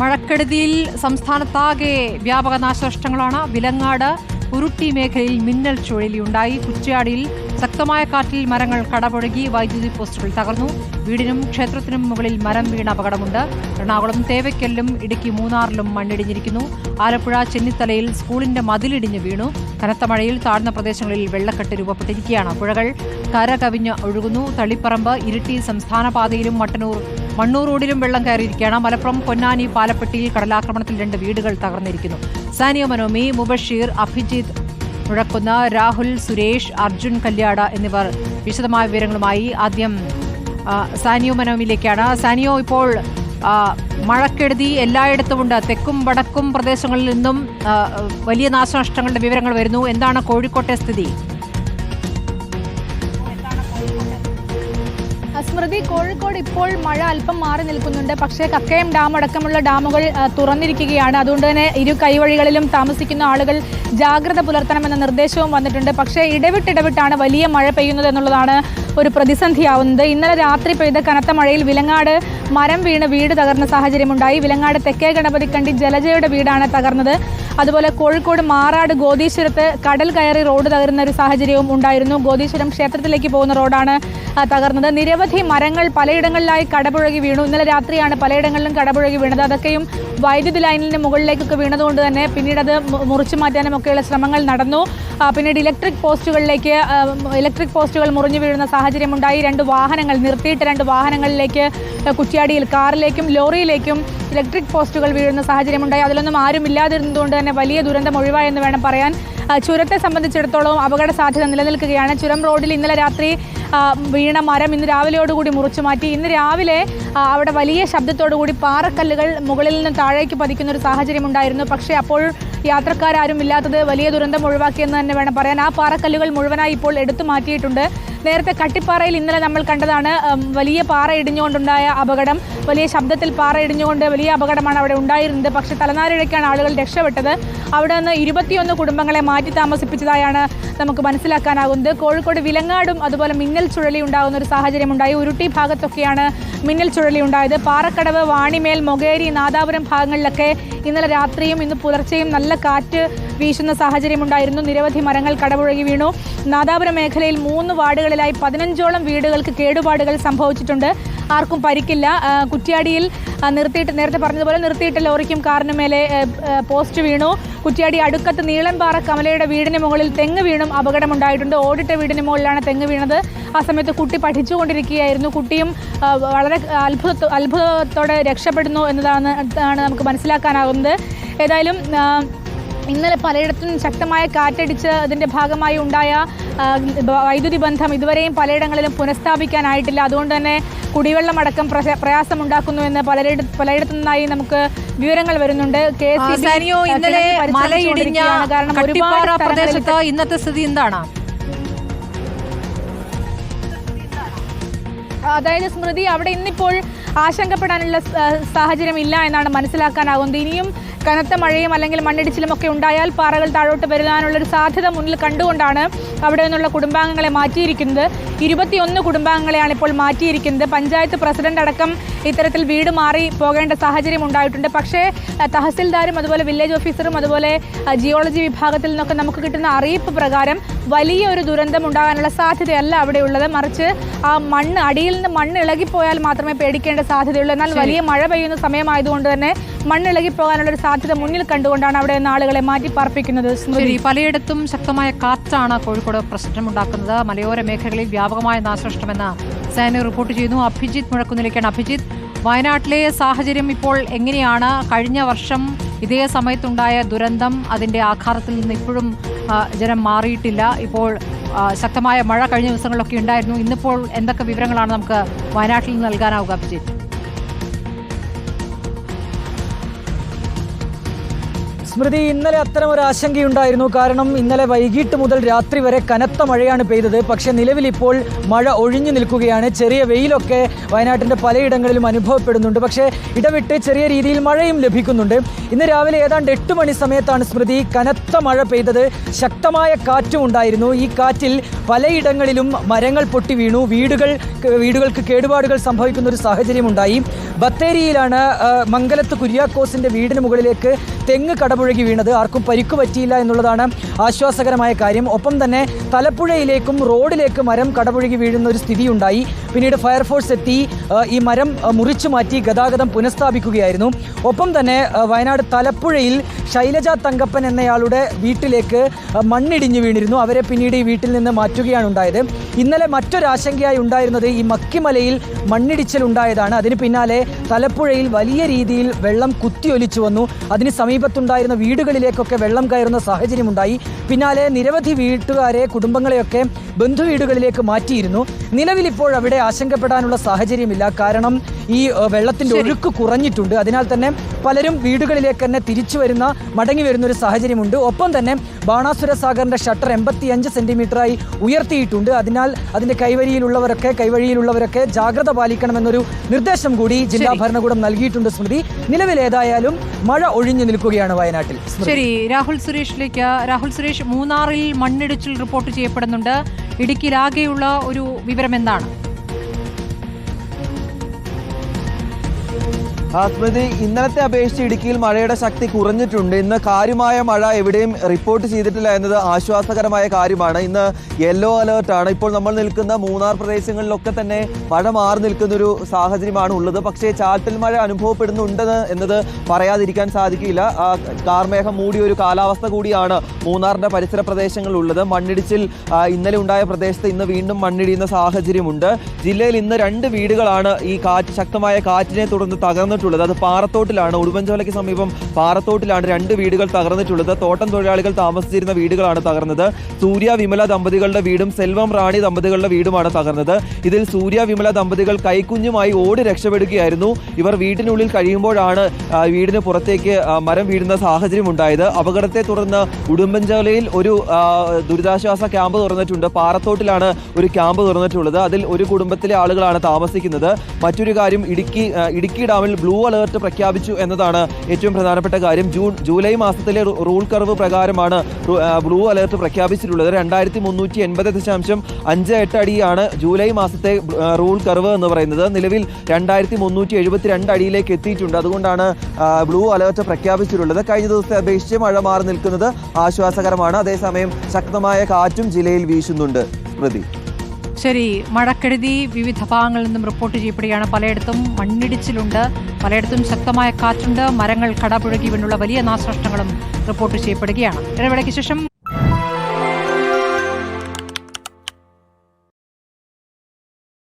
മഴക്കെടുതിയിൽ സംസ്ഥാനത്താകെ വ്യാപക നാശനഷ്ടങ്ങളാണ്. വിലങ്ങാട് ഉരുട്ടി മേഖലയിൽ മിന്നൽ ചുഴലിയുണ്ടായി. കുറ്റ്യാടിയിൽ ശക്തമായ കാറ്റിൽ മരങ്ങൾ കടപുഴകി വൈദ്യുതി പോസ്റ്റുകൾ തകർന്നു. വീടിനും ക്ഷേത്രത്തിനും മുകളിൽ മരം വീണ അപകടമുണ്ട്. എറണാകുളം തേവയ്ക്കലിലും ഇടുക്കി മൂന്നാറിലും മണ്ണിടിഞ്ഞിരിക്കുന്നു. ആലപ്പുഴ ചെന്നിത്തലയിൽ സ്കൂളിന്റെ മതിലിടിഞ്ഞ് വീണു. കനത്ത മഴയിൽ താഴ്ന്ന പ്രദേശങ്ങളിൽ വെള്ളക്കെട്ട് രൂപപ്പെട്ടിരിക്കുകയാണ്. പുഴകൾ കര കവിഞ്ഞ് ഒഴുകുന്നു. തളിപ്പറമ്പ് ഇരിട്ടി സംസ്ഥാന പാതയിലും മട്ടന്നൂർ മണ്ണൂർ റോഡിലും വെള്ളം കയറിയിരിക്കുകയാണ്. മലപ്പുറം പൊന്നാനി പാലപ്പെട്ടിയിൽ കടലാക്രമണത്തിൽ രണ്ട് വീടുകൾ തകർന്നിരിക്കുന്നു. സാനിയ മനോമി മുബഷീർ അഭിജിത് മുഴക്കുന്ന രാഹുൽ സുരേഷ് അർജുൻ കല്യാട എന്നിവർ വിശദമായ വിവരങ്ങളുമായി ആദ്യം സാനിയോ മനോമിയിലേക്കാണ്. സാനിയോ ഇപ്പോൾ മഴക്കെടുതി മഴക്കെടുതി എല്ലായിടത്തുമുണ്ട് തെക്കും വടക്കും പ്രദേശങ്ങളിൽ നിന്നും വലിയ നാശനഷ്ടങ്ങളുടെ വിവരങ്ങൾ വരുന്നു. എന്താണ് കോഴിക്കോട്ടെ സ്ഥിതി? സ്മൃതി കോഴിക്കോട് ഇപ്പോൾ മഴ അല്പം മാറി നിൽക്കുന്നുണ്ട്. പക്ഷേ കക്കയം ഡാം അടക്കമുള്ള ഡാമുകൾ തുറന്നിരിക്കുകയാണ്. അതുകൊണ്ട് തന്നെ ഇരു കൈവഴികളിലും താമസിക്കുന്ന ആളുകൾ ജാഗ്രത പുലർത്തണമെന്ന നിർദ്ദേശവും വന്നിട്ടുണ്ട്. പക്ഷേ ഇടവിട്ടിടവിട്ടാണ് വലിയ മഴ പെയ്യുന്നത് എന്നുള്ളതാണ് ഒരു പ്രതിസന്ധിയാവുന്നത്. ഇന്നലെ രാത്രി പെയ്ത കനത്ത മഴയിൽ വിലങ്ങാട് മരം വീണ് വീട് തകർന്ന സാഹചര്യമുണ്ടായി. വിലങ്ങാട് തെക്കേ ഗണപതി കണ്ടി ജലജയുടെ വീടാണ് തകർന്നത്. അതുപോലെ കോഴിക്കോട് മാറാട് ഗോതീശ്വരത്ത് കടൽ കയറി റോഡ് തകരുന്ന ഒരു സാഹചര്യവും ഉണ്ടായിരുന്നു. ഗോതീശ്വരം ക്ഷേത്രത്തിലേക്ക് പോകുന്ന റോഡാണ് തകർന്നത്. നിരവധി മരങ്ങൾ പലയിടങ്ങളിലായി കടപുഴകി വീണു. ഇന്നലെ രാത്രിയാണ് പലയിടങ്ങളിലും കടപുഴകി വീണത്. അതൊക്കെയും വൈദ്യുതി ലൈനിന് മുകളിലേക്കൊക്കെ വീണതുകൊണ്ട് തന്നെ പിന്നീട് അത് മുറിച്ചു മാറ്റാനും ഒക്കെയുള്ള ശ്രമങ്ങൾ നടന്നു. പിന്നീട് ഇലക്ട്രിക് പോസ്റ്റുകളിലേക്ക് ഇലക്ട്രിക് പോസ്റ്റുകൾ മുറിഞ്ഞു വീഴുന്ന സാഹചര്യമുണ്ടായി. രണ്ട് വാഹനങ്ങൾ നിർത്തിയിട്ട് രണ്ട് വാഹനങ്ങളിലേക്ക് കുറ്റിയാടിയിൽ കാറിലേക്കും ലോറിയിലേക്കും ഇലക്ട്രിക് പോസ്റ്റുകൾ വീഴുന്ന സാഹചര്യമുണ്ടായി. അതിലൊന്നും ആരും ഇല്ലാതിരുന്നതുകൊണ്ട് തന്നെ വലിയ ദുരന്തം ഒഴിവായെന്ന് വേണം പറയാൻ. ചുരത്തെ സംബന്ധിച്ചിടത്തോളം അപകട സാധ്യത നിലനിൽക്കുകയാണ്. ചുരം റോഡിൽ ഇന്നലെ രാത്രി വീണ മരം ഇന്ന് രാവിലെയോടുകൂടി മുറിച്ചു മാറ്റി. ഇന്ന് രാവിലെ അവിടെ വലിയ ശബ്ദത്തോടുകൂടി പാറക്കല്ലുകൾ മുകളിൽ നിന്ന് താഴേക്ക് പതിക്കുന്ന ഒരു സാഹചര്യം ഉണ്ടായിരുന്നു പക്ഷേ അപ്പോൾ യാത്രക്കാരും ഇല്ലാത്തത് വലിയ ദുരന്തം ഒഴിവാക്കിയെന്ന് തന്നെ വേണം പറയാൻ. ആ പാറക്കല്ലുകൾ മുഴുവനായി ഇപ്പോൾ എടുത്തു മാറ്റിയിട്ടുണ്ട്. നേരത്തെ കട്ടിപ്പാറയിൽ ഇന്നലെ നമ്മൾ കണ്ടതാണ് വലിയ പാറ ഇടിഞ്ഞുകൊണ്ടുണ്ടായ അപകടം. വലിയ ശബ്ദത്തിൽ പാറ ഇടിഞ്ഞുകൊണ്ട് വലിയ അപകടമാണ് അവിടെ ഉണ്ടായിരുന്നത്. പക്ഷെ തലനാരിഴയ്ക്കാണ് ആളുകൾ രക്ഷപ്പെട്ടത്. അവിടെ നിന്ന് ഇരുപത്തിയൊന്ന് കുടുംബങ്ങളെ മാറ്റി താമസിപ്പിച്ചതായാണ് നമുക്ക് മനസ്സിലാക്കാനാകുന്നത്. കോഴിക്കോട് വിലങ്ങാടും അതുപോലെ മിന്നൽ ചുഴലി ഉണ്ടാകുന്ന ഒരു സാഹചര്യം ഉണ്ടായി. ഉരുട്ടി ഭാഗത്തൊക്കെയാണ് മിന്നൽ ചുഴലി ഉണ്ടായത്. പാറക്കടവ് വാണിമേൽ മൊകേരി നാദാപുരം ഭാഗങ്ങളിലൊക്കെ ഇന്നലെ രാത്രിയും ഇന്ന് പുലർച്ചെയും നല്ല കാറ്റ് വീശുന്ന സാഹചര്യമുണ്ടായിരുന്നു. നിരവധി മരങ്ങൾ കടപുഴകി വീണു. നാദാപുരം മേഖലയിൽ മൂന്ന് വാർഡുകളിലായി പതിനഞ്ചോളം വീടുകൾക്ക് കേടുപാടുകൾ സംഭവിച്ചിട്ടുണ്ട്. ആർക്കും പരിക്കില്ല. കുറ്റ്യാടിയിൽ നിർത്തിയിട്ട് നേരത്തെ പറഞ്ഞതുപോലെ നിർത്തിയിട്ട ലോറിക്കും കാറിന് മേലെ പോസ്റ്റ് വീണു. കുറ്റ്യാടി അടുക്കത്ത് നീളൻപാറ കമലയുടെ വീടിന് മുകളിൽ തെങ്ങ് വീണും അപകടമുണ്ടായിട്ടുണ്ട്. ഓടിട്ട വീടിന് മുകളിലാണ് തെങ്ങ് വീണത്. ആ സമയത്ത് കുട്ടി പഠിച്ചുകൊണ്ടിരിക്കുകയായിരുന്നു. കുട്ടിയും വളരെ അത്ഭുത അത്ഭുതത്തോടെ രക്ഷപ്പെടുന്നു എന്നതാണ് നമുക്ക് മനസ്സിലാക്കാനാകുന്നത്. ഏതായാലും ഇന്നലെ പലയിടത്തും ശക്തമായ കാറ്റടിച്ച് അതിന്റെ ഭാഗമായി ഉണ്ടായ വൈദ്യുതി ബന്ധം ഇതുവരെയും പലയിടങ്ങളിലും പുനഃസ്ഥാപിക്കാനായിട്ടില്ല. അതുകൊണ്ട് തന്നെ കുടിവെള്ളമടക്കം പ്രശ- പ്രയാസമുണ്ടാക്കുന്നുവെന്ന് പലരിട പലയിടത്തു നിന്നായി നമുക്ക് വിവരങ്ങൾ വരുന്നുണ്ട്. കെ ഇന്നലെ മലയിടിഞ്ഞ കാരണം ഒരുപാട് പ്രദേശത്ത് ഇന്നത്തെ സ്ഥിതി എന്താണ്? അതായത് സ്മൃതി അവിടെ ഇന്നിപ്പോൾ ആശങ്കപ്പെടാനുള്ള സാഹചര്യം ഇല്ല എന്നാണ് മനസ്സിലാക്കാനാകുന്നത് ഇനിയും കനത്ത മഴയും അല്ലെങ്കിൽ മണ്ണിടിച്ചിലും ഒക്കെ ഉണ്ടായാൽ പാറകൾ താഴോട്ട് വരുവാനുള്ള ഒരു സാധ്യത മുന്നിൽ കണ്ടുകൊണ്ടാണ് അവിടെ നിന്നുള്ള കുടുംബാംഗങ്ങളെ മാറ്റിയിരിക്കുന്നത്. ഇരുപത്തിയൊന്ന് കുടുംബാംഗങ്ങളെയാണ് ഇപ്പോൾ മാറ്റിയിരിക്കുന്നത്. പഞ്ചായത്ത് പ്രസിഡന്റ് അടക്കം ഇത്തരത്തിൽ വീട് മാറി പോകേണ്ട സാഹചര്യം ഉണ്ടായിട്ടുണ്ട്. പക്ഷേ തഹസിൽദാരും അതുപോലെ വില്ലേജ് ഓഫീസറും അതുപോലെ ജിയോളജി വിഭാഗത്തിൽ നിന്നൊക്കെ നമുക്ക് കിട്ടുന്ന അറിയിപ്പ് പ്രകാരം വലിയ ഒരു ദുരന്തം ഉണ്ടാകാനുള്ള സാധ്യതയല്ല അവിടെ ഉള്ളത്. മറിച്ച് ആ മണ്ണ് അടിയിൽ നിന്ന് മണ്ണ് ഇളകിപ്പോയാൽ മാത്രമേ പേടിക്കേണ്ട സാധ്യതയുള്ളൂ. എന്നാൽ വലിയ മഴ പെയ്യുന്ന സമയമായതുകൊണ്ട് തന്നെ മണ്ണ് ഇളകിപ്പോകാനുള്ള ഒരു സാധ്യത മുന്നിൽ കണ്ടുകൊണ്ടാണ് അവിടെ നിന്ന് ആളുകളെ മാറ്റി പാർപ്പിക്കുന്നത്. സ്മൃതി. ശരി പലയിടത്തും ശക്തമായ കാറ്റാണ് കോഴിക്കോട് പ്രശ്നമുണ്ടാക്കുന്നത്. മലയോര മേഖലകളിൽ വ്യാപകമായ നാശനഷ്ടമെന്ന് സേന റിപ്പോർട്ട് ചെയ്യുന്നു. അഭിജിത്ത് മുഴക്കുന്നിലേക്കാണ് അഭിജിത്ത് വയനാട്ടിലെ സാഹചര്യം ഇപ്പോൾ എങ്ങനെയാണ്? കഴിഞ്ഞ വർഷം ഇതേ സമയത്തുണ്ടായ ദുരന്തം അതിന്റെ ആഘാതത്തിൽ നിന്ന് ഇപ്പോഴും ജനം മാറിയിട്ടില്ല. ഇപ്പോൾ ശക്തമായ മഴ കഴിഞ്ഞ ദിവസങ്ങളിലൊക്കെ ഉണ്ടായിരുന്നു. ഇന്നിപ്പോൾ എന്തൊക്കെ വിവരങ്ങളാണ് നമുക്ക് വയനാട്ടിൽ നിന്ന് നൽകാനാവുക അഭിജിത്ത്? സ്മൃതി ഇന്നലെ അത്തരം ഒരു ആശങ്കയുണ്ടായിരുന്നു കാരണം ഇന്നലെ വൈകിട്ട് മുതൽ രാത്രി വരെ കനത്ത മഴയാണ് പെയ്തത്. പക്ഷേ നിലവിൽ ഇപ്പോൾ മഴ ഒഴിഞ്ഞു നിൽക്കുകയാണ്. ചെറിയ വെയിലൊക്കെ വയനാട്ടിന്റെ പലയിടങ്ങളിലും അനുഭവപ്പെടുന്നുണ്ട്. പക്ഷേ ഇടവിട്ട് ചെറിയ രീതിയിൽ മഴയും ലഭിക്കുന്നുണ്ട്. ഇന്ന് രാവിലെ ഏതാണ്ട് എട്ട് മണി സമയത്താണ് സ്മൃതി കനത്ത മഴ പെയ്തത്. ശക്തമായ കാറ്റും ഉണ്ടായിരുന്നു. ഈ കാറ്റിൽ പലയിടങ്ങളിലും മരങ്ങൾ പൊട്ടി വീണു. വീടുകൾ വീടുകൾക്ക് കേടുപാടുകൾ സംഭവിക്കുന്ന ഒരു സാഹചര്യമുണ്ടായി. ബത്തേരിയിലാണ് മംഗലത്ത് കുര്യാക്കോസിന്റെ വീടിന് മുകളിലേക്ക് തെങ്ങ് കടപുഴകി വീണത്. ആർക്കും പരിക്കു പറ്റിയില്ല എന്നുള്ളതാണ് ആശ്വാസകരമായ കാര്യം. ഒപ്പം തന്നെ തലപ്പുഴയിലേക്കും റോഡിലേക്ക് മരം കടപുഴകി വീഴുന്ന ഒരു സ്ഥിതിയുണ്ടായി. പിന്നീട് ഫയർഫോഴ്സ് എത്തി ഈ മരം മുറിച്ചു മാറ്റി ഗതാഗതം പുനഃസ്ഥാപിക്കുകയായിരുന്നു. ഒപ്പം തന്നെ വയനാട് തലപ്പുഴയിൽ ശൈലജ തങ്കപ്പൻ എന്നയാളുടെ വീട്ടിലേക്ക് മണ്ണിടിഞ്ഞു വീണിരുന്നു. അവരെ പിന്നീട് ഈ വീട്ടിൽ നിന്ന് മാറ്റുകയാണ് ഉണ്ടായത്. ഇന്നലെ മറ്റൊരാശങ്കയായി ഉണ്ടായിരുന്നത് ഈ മക്കിമലയിൽ മണ്ണിടിച്ചിൽ ഉണ്ടായതാണ് അതിന് പിന്നാലെ തലപ്പുഴയിൽ വലിയ രീതിയിൽ വെള്ളം കുത്തിയൊലിച്ചു വന്നു. അതിന് സമീപത്തുണ്ടായിരുന്ന വീടുകളിലേക്കൊക്കെ വെള്ളം കയറുന്ന സാഹചര്യമുണ്ടായി. പിന്നാലെ നിരവധി വീട്ടുകാരെ കുടുംബങ്ങളെയൊക്കെ ബന്ധുവീടുകളിലേക്ക് മാറ്റിയിരുന്നു. നിലവിൽ ഇപ്പോൾ അവിടെ ആശങ്കപ്പെടാനുള്ള സാഹചര്യമില്ല. കാരണം ഈ വെള്ളത്തിന്റെ ഒഴുക്ക് കുറഞ്ഞിട്ടുണ്ട്. അതിനാൽ തന്നെ പലരും വീടുകളിലേക്ക് തന്നെ തിരിച്ചു വരുന്ന മടങ്ങി വരുന്ന ഒരു സാഹചര്യമുണ്ട്. ഒപ്പം തന്നെ ബാണാസുര സാഗറിന്റെ ഷട്ടർ എൺപത്തിയഞ്ച് സെന്റിമീറ്ററായി ഉയർത്തിയിട്ടുണ്ട്. അതിനാൽ അതിന്റെ കൈവരിയിലുള്ളവരൊക്കെ കൈവഴിയിലുള്ളവരൊക്കെ ജാഗ്രത പാലിക്കണമെന്നൊരു നിർദ്ദേശം കൂടി ജില്ലാ ഭരണകൂടം നൽകിയിട്ടുണ്ട് സ്മൃതി. നിലവിൽ ഏതായാലും മഴ ഒഴിഞ്ഞു നിൽക്കുകയാണ് വയനാട്ടിൽ ശരി. രാഹുൽ സുരേഷിലേക്ക് രാഹുൽ സുരേഷ് മൂന്നാറിൽ മണ്ണിടിച്ചിൽ റിപ്പോർട്ട് ചെയ്യപ്പെടുന്നുണ്ട്. ഇടുക്കിയിലാകെയുള്ള ഒരു വിവരം എന്താണ് സ്മൃതി ഇന്നലത്തെ അപേക്ഷിച്ച് ഇടുക്കിയിൽ മഴയുടെ ശക്തി കുറഞ്ഞിട്ടുണ്ട്. ഇന്ന് കാര്യമായ മഴ എവിടെയും റിപ്പോർട്ട് ചെയ്തിട്ടില്ല എന്നത് ആശ്വാസകരമായ കാര്യമാണ്. ഇന്ന് യെല്ലോ അലേർട്ടാണ് ഇപ്പോൾ നമ്മൾ നിൽക്കുന്ന മൂന്നാർ പ്രദേശങ്ങളിലൊക്കെ തന്നെ മഴ മാറി നിൽക്കുന്നൊരു സാഹചര്യമാണ് ഉള്ളത്. പക്ഷേ ചാറ്റൽ മഴ അനുഭവപ്പെടുന്നുണ്ടെന്ന് എന്നത് പറയാതിരിക്കാൻ സാധിക്കില്ല. കാർമേഘം മൂടിയ ഒരു കാലാവസ്ഥ കൂടിയാണ് മൂന്നാറിന്റെ പരിസര പ്രദേശങ്ങളിലുള്ളത്. മണ്ണിടിച്ചിൽ ഇന്നലെ ഉണ്ടായ പ്രദേശത്ത് ഇന്ന് വീണ്ടും മണ്ണിടിയുന്ന സാഹചര്യമുണ്ട്. ജില്ലയിൽ ഇന്ന് രണ്ട് വീടുകളാണ് ഈ കാറ്റ് ശക്തമായ കാറ്റിനെ തുടർന്ന് തകർന്നിട്ടുള്ളത്. അത് പാറത്തോട്ടിലാണ്. ഉടുമ്പൻചോലയ്ക്ക് സമീപം പാറത്തോട്ടിലാണ് രണ്ട് വീടുകൾ തകർന്നിട്ടുള്ളത്. തോട്ടം തൊഴിലാളികൾ താമസിച്ചിരുന്ന വീടുകളാണ് തകർന്നത്. സൂര്യ വിമല ദമ്പതികളുടെ വീടും സെൽവം റാണി ദമ്പതികളുടെ വീടുമാണ് തകർന്നത്. ഇതിൽ സൂര്യ വിമല ദമ്പതികൾ കൈക്കുഞ്ഞുമായി ഓടി രക്ഷപ്പെടുകയായിരുന്നു. ഇവർ വീട്ടിനുള്ളിൽ കഴിയുമ്പോഴാണ് വീടിന് പുറത്തേക്ക് മരം വീഴുന്ന സാഹചര്യം ഉണ്ടായത്. അപകടത്തെ തുടർന്ന് ഉടുമ്പൻചോലയിൽ ഒരു ദുരിതാശ്വാസ ക്യാമ്പ് തുറന്നിട്ടുണ്ട്. പാറത്തോട്ടിലാണ് ഒരു ക്യാമ്പ് തുറന്നിട്ടുള്ളത്. അതിൽ ഒരു കുടുംബത്തിലെ ആളുകളാണ് താമസിക്കുന്നത്. മറ്റൊരു കാര്യം ഇടുക്കി ഇടുക്കി ഡാമിൽ ബ്ലൂ അലേർട്ട് പ്രഖ്യാപിച്ചു എന്നതാണ് ഏറ്റവും പ്രധാനപ്പെട്ട കാര്യം. ജൂൺ ജൂലൈ മാസത്തിലെ റൂൾ കർവ് പ്രകാരമാണ് ബ്ലൂ അലേർട്ട് പ്രഖ്യാപിച്ചിട്ടുള്ളത്. രണ്ടായിരത്തി മുന്നൂറ്റി എൺപത് ദശാംശം അഞ്ച് എട്ട് അടിയാണ് ജൂലൈ മാസത്തെ റൂൾ കർവ് എന്ന് പറയുന്നത്. നിലവിൽ രണ്ടായിരത്തി മുന്നൂറ്റി എഴുപത്തി രണ്ട് അടിയിലേക്ക് എത്തിയിട്ടുണ്ട്. അതുകൊണ്ടാണ് ബ്ലൂ അലേർട്ട് പ്രഖ്യാപിച്ചിട്ടുള്ളത്. കഴിഞ്ഞ ദിവസത്തെ അപേക്ഷിച്ച് മഴ മാറി നിൽക്കുന്നത് ആശ്വാസകരമാണ്. അതേസമയം ശക്തമായ കാറ്റും ജില്ലയിൽ വീശുന്നുണ്ട്. സ്മൃതി ശരി മഴക്കെടുതി വിവിധ ഭാഗങ്ങളിൽ നിന്നും റിപ്പോർട്ട് ചെയ്യപ്പെടുകയാണ്. പലയിടത്തും മണ്ണിടിച്ചിലുണ്ട്. പലയിടത്തും ശക്തമായ കാറ്റുണ്ട്. മരങ്ങൾ കടപുഴകി വീണുള്ള വലിയ നാശനഷ്ടങ്ങളും റിപ്പോർട്ട് ചെയ്യപ്പെടുകയാണ്. ഇടവേളയ്ക്ക് ശേഷം